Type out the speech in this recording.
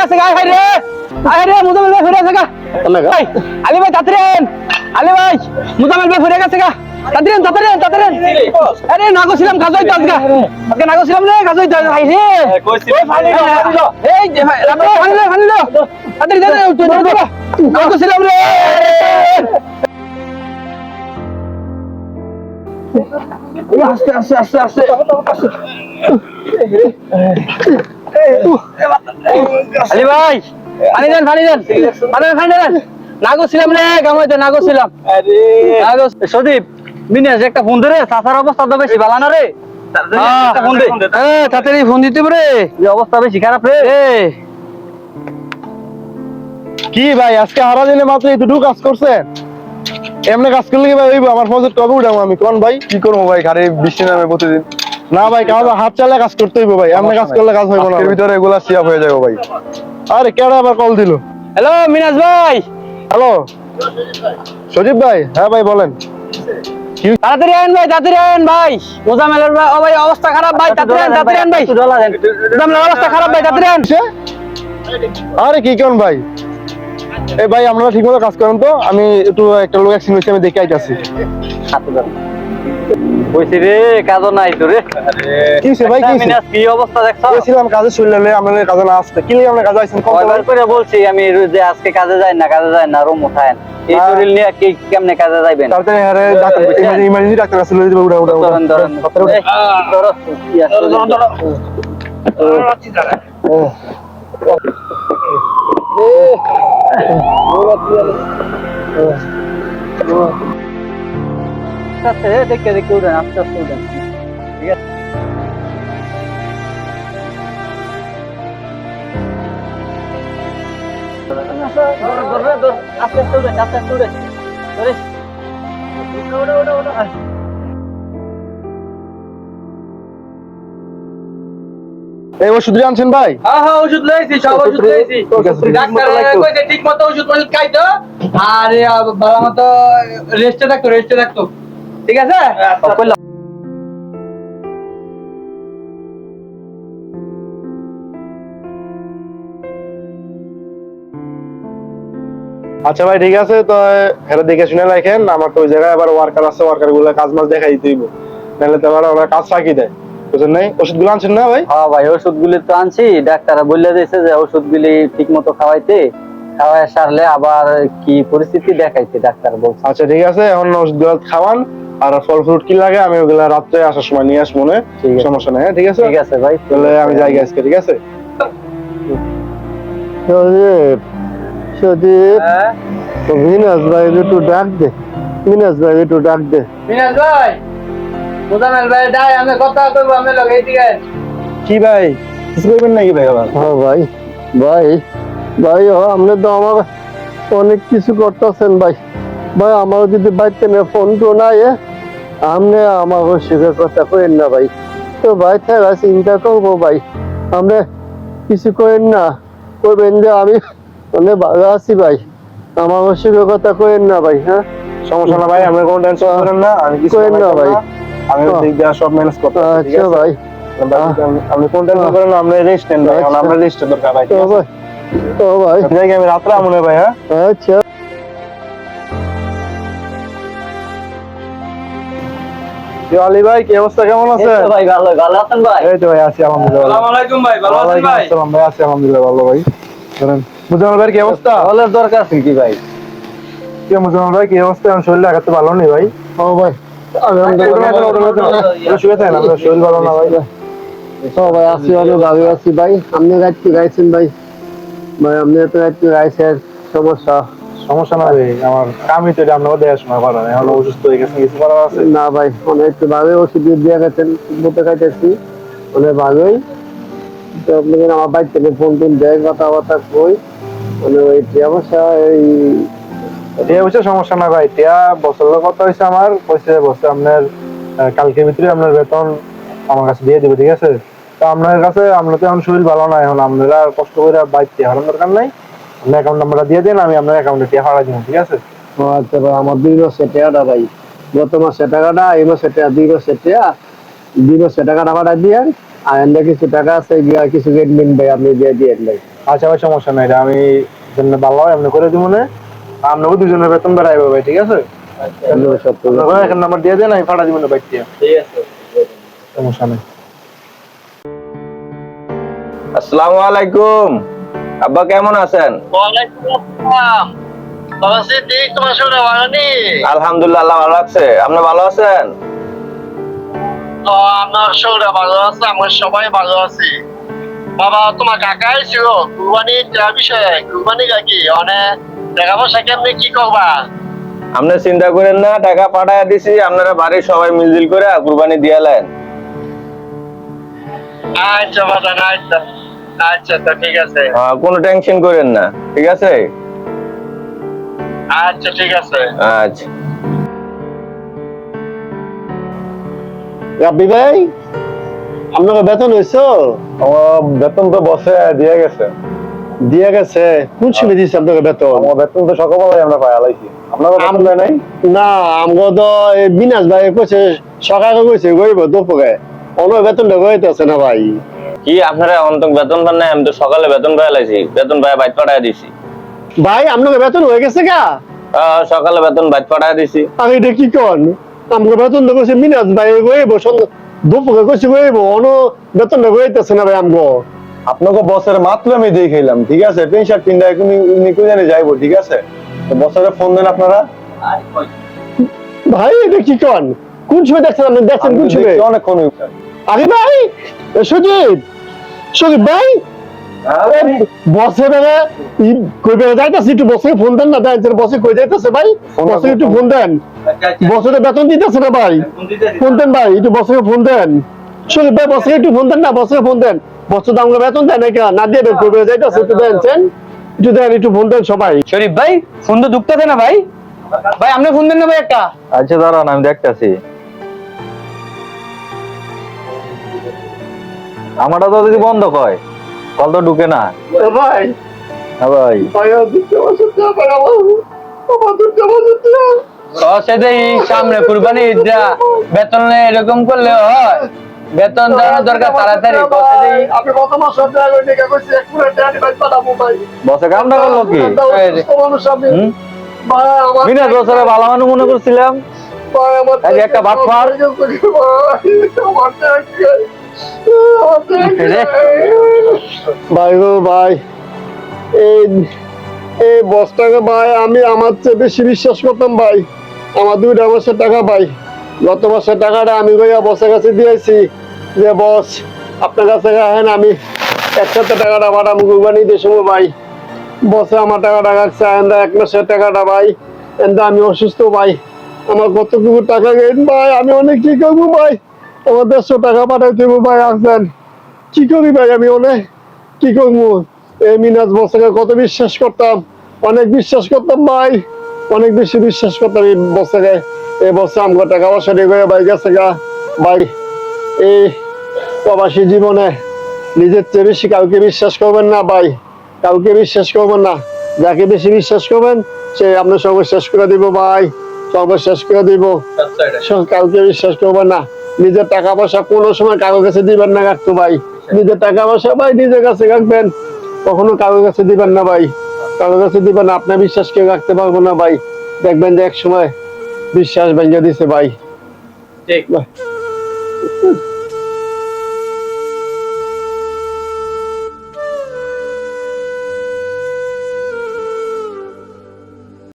আয় হায় রে। আয় হায় রে মুজামিল ভাই ফিরে গেছে গা। ভাই আলী ভাই তাড়াতাড়ি আয়েন ভাই মুজামিল ভাই ফিরে গেছে গা। আরে আজকে রে হইতো ভাই রে। এই যে ভাই রাখো, পানি দাও, পানি দাও। তাড়াতাড়ি তাড়াতাড়ি তুই নাগো ছিলাম। নাগো ছিলাম রে। আস্তে আস্তে আস্তে আস্তে। আলী ভাই পানি দেন পানি দেন পানি দেন পানি দেন। নাগো ছিলাম রে গামাইতে নাগো ছিলাম। নাগো সদীপ মিনাস একটা ফোন ধরে চাচার অবস্থা তো বেশি ভালো না রে। হ্যাঁ, ফোন তাড়াতাড়ি ফোন দিতে পারে। অবস্থা বেশি খারাপ রে। কি ভাই আজকে হারা দিনে মাত্র এইটুকু কাজ করছেন। এমনি কাজ করলে কি ভাই আমার ফসল কবে উঠাবো আমি? কোন ভাই? কি করব ভাই? ঘরে বৃষ্টি নামে প্রতিদিন। না ভাই কাজ হাত চালে কাজ করতে হইবো ভাই। এমনি কাজ করলে কাজ হইবো না আজকের ভিতরে এগুলা সিয়াপ হয়ে যাবে ভাই। আরে কেডা আবার কল দিল? হ্যালো মিনাস ভাই। হ্যালো? সজীব ভাই? হ্যাঁ ভাই বলেন। তাড়াতাড়ি আইন ভাই তাড়াতাড়ি আইন ভাই। মোজামেলের ভাই ও ভাই অবস্থা খারাপ ভাই তাড়াতাড়ি আইন তাড়াতাড়ি আইন ভাই। মোজামেলের অবস্থা খারাপ ভাই তাড়াতাড়ি আইন? আরে কি কোন ভাই? এই ভাই আপনারা ঠিক মতো কাজ করেন তো। আমি একটু একটা লোক অ্যাক্সিডেন্ট হয়েছে আমি দেখে আইতাছি। কইছি রে কাজ নাই তো রে। কি হইছে ভাই কি কি অবস্থা দেখছ? গেছিলাম কাজে শুনলে আপনাদের কাজে না আসতে। কি লাগে আপনার কাজে আইছেন কয়বার করে বলছি আমি যে আজকে কাজে যাই না কাজে যাই না রুম উঠায়েন এই হ্যাঁ। শরীর নিয়ে কি কেমনে কাজে যাইবেন? তাড়াতাড়ি আরে ডাক্তার ইমার্জেন্সি ডাক্তার কাছে লয়ে উড়া উড়া উড়া। ধরেন ধরেন। তাড়াতাড়ি উড়া। আস্তে আস্তে দেখে দেখে উঠেন আস্তে আস্তে উঠেন। ঠিক আছে? ধরো, ধরো, ধরো, আস্তে আস্তে উঠেন আস্তে আস্তে উঠেন। ধরে। ওটা ওটা ওটা ওটা এই ওষুধ আনছেন ভাই? হ্যাঁ হ্যাঁ ওষুধ লইছি সব ওষুধ লইছি। ঠিক ডাক্তার কইছে ঠিক মতো ওষুধ খাইতো। আর ভালো মতো রেস্টে থাকতো রেস্টে থাকতো। ঠিক আছে? আচ্ছা ভাই ঠিক আছে তো হেরা দেখে শুনে রাখেন আমার তো ওই জায়গায় আবার ওয়ার্কার আছে ওয়ার্কারগুলো কাজ মাছ দেখাই দিতে হইব নাহলে তো আবার ওরা কাজ ফাঁকি দেয়। বুঝছেন নাই? ওষুধগুলো আনছেন না ভাই? হ্যাঁ ভাই ওষুধগুলি তো আনছি। ডাক্তার বলে দিয়েছে যে ওষুধগুলি ঠিক মতো খাওয়াইতে খাওয়াই সারলে আবার কি পরিস্থিতি দেখাইছে ডাক্তার বলছে। আচ্ছা ঠিক আছে এখন ওষুধগুলো খাওয়ান। আর ফল ফ্রুট কি লাগে আমি ওগুলা রাত্রে আসার সময় নিয়ে আসব না। ঠিক আছে। সমস্যা নেই হ্যাঁ, ঠিক আছে? ঠিক আছে ভাই। তাহলে আমি যাই আজকে ঠিক আছে? সজীব সজীব। হ্যাঁ? মিনাস ভাই একটু ডাক দে মিনাস ভাই একটু ডাক দে। মিনাজ ভাই মুজামেল ভাই ডাই আমি কথা কইবো আমি লগে এদিকে কি ভাই? কিছু করবেন নাকি ভাই আবার? হ্যাঁ ভাই ভাই ভাই ও আপনি তো আমার অনেক কিছু করতেছেন ভাই। ভাই আমার যদি বাড়িতে ফোন টোন আয়ে আপনি আমার সুখের কথা করেন না ভাই। তো ভাই থাকা চিন্তা করব ভাই। আপনি কিছু করেন না। করবেন যে আমি অনেক ভালো আছি ভাই। আমার সুখের কথা করেন না ভাই হ্যাঁ? সমস্যা না ভাই আপনি কোনো টেনশন করেন না আমি কিছু করেন না ভাই। আমি দিয়ে সব ম্যানেজ করতে আচ্ছা ভাই। আপনি- কোন টেনশন করেন না আপনি রেস্ট নেন ভাই আচ্ছা। আমরা রেস্টের দরকার ভাই তো ভাই। তো ভাই আমি রাত্রে আমনে ভাই হ্যাঁ? আচ্ছা। ভাই কি অবস্থা? কেমন ভাই ভালো। ভালো আছেন ভাই? এই তো ভাই আছি আলহামদুলিল্লাহ। আসসালামু আলাইকুম ভাই ভালো আছেন ভাই? আসসালাম ভাই আছি আলহামদুলিল্লাহ ভালো ভাই। মুজাম্মেল ভাই কি অবস্থা? তাহলে দরকার আছে কি ভাই? কি মুজাম্মেল ভাই কি অবস্থা? আমার শরীরটা আঘাত ভালো নেই ভাই? ও ভাই একটু শুয়ে থাকেন আপনার শরীর ভালো না ভাই? ও ভাই আছি ভালো আছি ভাই। আপনি গাইছেন ভাই? ভাই আপনি তো গাইছেন? সমস্যা। সমস্যা না ভাই আমার কামই তো দেওয়ার সময় পারা এখন অসুস্থ হয়ে গেছে কিছু করার আছে? না ভাই অনেক একটু ভালোই ওষুধ দিয়ে গেছেন মতো খাইতেছি অনেক ভালোই। তো আপনি আমার বাড়ি থেকে ফোন টোন দেয় কথাবার্তা কই মানে ওই সমস্যা এই টিয়া বুঝছে সমস্যা না ভাই টিয়া বছরের কথা হয়েছে আমার পয়সা বছর আপনার আহ, কালকের ভিতরে আপনার বেতন আমার কাছে দিয়ে দিবে ঠিক আছে? তো আপনার কাছে আপনার তো এখন শরীর ভালো না এখন আপনারা কষ্ট করে বাইক হারানোর দরকার নাই। আপনি অ্যাকাউন্ট নাম্বারটা দিয়ে দিন আমি আপনার অ্যাকাউন্টে টিয়া হারা দিব ঠিক আছে? ও আচ্ছা ভাই আমার দুই মাসের টাকাটা ভাই। গত মাসের টাকাটা এই মাসের টাকা দুই মাসের টাকা দুই মাসের টাকাটা পাঠাই দিয়ে আর এনে কিছু টাকা আছে গিয়া কিছু গেটমেন্ট ভাই আপনি দিয়ে দিয়ে ভাই। আচ্ছা ভাই সমস্যা নাই আমি জন্য ভালো হয় এমনি করে দিব না। আপনাকে দুজনের বেতন বেড়াইবে ভাই ঠিক আছে? এখন নাম্বার দিয়ে দেন আমি পাঠা দিব না বাইক ঠিক আছে সমস্যা নেই। আসসালামু আলাইকুম। আব্বা কেমন আছেন? আলহামদুলিল্লাহ আল্লাহ ভালো লাগছে আপনি ভালো আছেন? আমার শরীরে ভালো আছে আমার সবাই ভালো আছি। বাবা তোমার কাকাই ছিল কুরবানি বিষয়ে কুরবানি কি? অনেক টাকা পয়সা কেমনি কি করবা? আপনি চিন্তা করেন না টাকা পাঠায় দিছি আপনারা বাড়ির সবাই মিলজিল করে কুরবানি দিয়ালেন আচ্ছা বাবা আচ্ছা আচ্ছা তো ঠিক আছে। কোনো টেনশন করেন না ঠিক আছে? আচ্ছা ঠিক আছে। আচ্ছা। রাব্বি ভাই আপনাকে বেতন হয়েছো? আমার বেতন তো বসে দিয়ে গেছে। দিয়ে গেছে? কোন সময় দিচ্ছে আপনাকে বেতন? আমার বেতন তো সকালবেলায় আমরা পাই আলাইছি। আপনার বেতন দেয় নাই? না আমগো তো এই বিনাশ ভাই কইছে সকালে কইছে গইব দুপুরে। অন্য বেতনটা গইতেছে না ভাই। কি আপনারা অন্তক বেতন পান নাই? আমি তো সকালে বেতন পাই আলাইছি বেতন পাই বাইট পাঠায় দিছি। ভাই আপনাকে বেতন হয়ে গেছে গা? সকালে বেতন বাইট পাঠায় দিছি। আমি এটা কি কন? আমগো বেতন তো কইছে বিনাশ ভাই গইব দুপুরে কইছে গইব অন্য বেতনটা গইতেছে না ভাই আমগো। আপনাকে বসের মাত্র আমি দিয়ে খেলাম ঠিক আছে? পেন শার্ট তিনটা এখন উনি কই জানি যাইবো ঠিক আছে? তো বসের ফোন দেন আপনারা। ভাই এটা কি কন? কোন সময় দেখছেন আপনি? দেখছেন কোন সময় দেখছি অনেকক্ষণ আরে ভাই সুজিত! সুজিত ভাই! বসে বেড়ে কই বেড়ে যাইতেছে একটু বসে ফোন দেন না দেন বসে কই যাইতেছে ভাই। বসে একটু ফোন। দেন। আচ্ছা আচ্ছা বেতন দিতেছে না ভাই? ফোন দেন ভাই একটু বসে ফোন দেন। সুজিত ভাই বসে একটু ফোন দেন না বসে ফোন দেন। বসে দাম বেতন দেন না দিয়ে দেন কই বেড়ে যাইতেছে একটু দেন। একটু দেন একটু ফোন দেন সবাই। শরীফ ভাই ফোন তো ঢুকতেছে না ভাই? ভাই আপনি ফোন দেন না ভাই একটা? আচ্ছা দাঁড়ান আমি দেখতেছি। আমারটা তো যদি বন্ধ কয়। কল তো ঢুকে না। ভাই। হ্যাঁ ভাই। ভাই সামনে কুরবানি ঈদটা বেতন এরকম করলে হয়। বেতন দেওয়ার দরকার তাড়াতাড়ি। আপনি কত মাস বসে কামটা করল কি? বিনা বছরে ভালো মানুষ মনে করছিলাম। ভাই আমার এই একটা বাটপার। ভাই গো, ভাই। এই এই বসটাকে ভাই, আমি আমার চেয়ে বেশি বিশ্বাস করতাম, ভাই। আমার দুইটা মাসের টাকা, ভাই। গত মাসের টাকাটা আমি গইয়া বসের কাছে দিয়েছি যে, বস, আপনার কাছে রাখেন, আমি একসাথে টাকাটা পাঠাবো, কুরবানি দিয়ে সময় ভাই। বসে আমার টাকাটা রাখছে এন্দা এক মাসের টাকাটা, ভাই। এন্দা আমি অসুস্থ, ভাই। আমার কতটুকু টাকা গেন ভাই? আমি অনেক কি করব, ভাই? আমার দেড়শো টাকা পাঠাই দেবো ভাই আসবেন। কি করি ভাই আমি অনেক কি করব? এই মিনাজ বসকে কত বিশ্বাস করতাম। অনেক বিশ্বাস করতাম ভাই। অনেক বেশি বিশ্বাস করতাম এই বসকে। এই বসে আমার টাকা পয়সা দিয়ে করে ভাই গেছে গা। ভাই এই প্রবাসী জীবনে নিজের চেয়ে বেশি কাউকে বিশ্বাস করবেন না ভাই। কাউকে বিশ্বাস করবেন না। যাকে বেশি বিশ্বাস করবেন সে আপনার সর্বশেষ করে দিব ভাই। সর্বশেষ করে দিব। আচ্ছা কাউকে বিশ্বাস করবেন না। নিজের টাকা পয়সা কোনো সময় কারোর কাছে দিবেন না কাকতো ভাই। নিজের টাকা পয়সা ভাই নিজের কাছে রাখবেন। কখনো কারোর কাছে দিবেন না ভাই। কারোর কাছে দিবেন না আপনার বিশ্বাস কেউ রাখতে পারব না ভাই। দেখবেন যে এক সময় বিশ্বাস ভেঙে দিছে ভাই। ঠিক।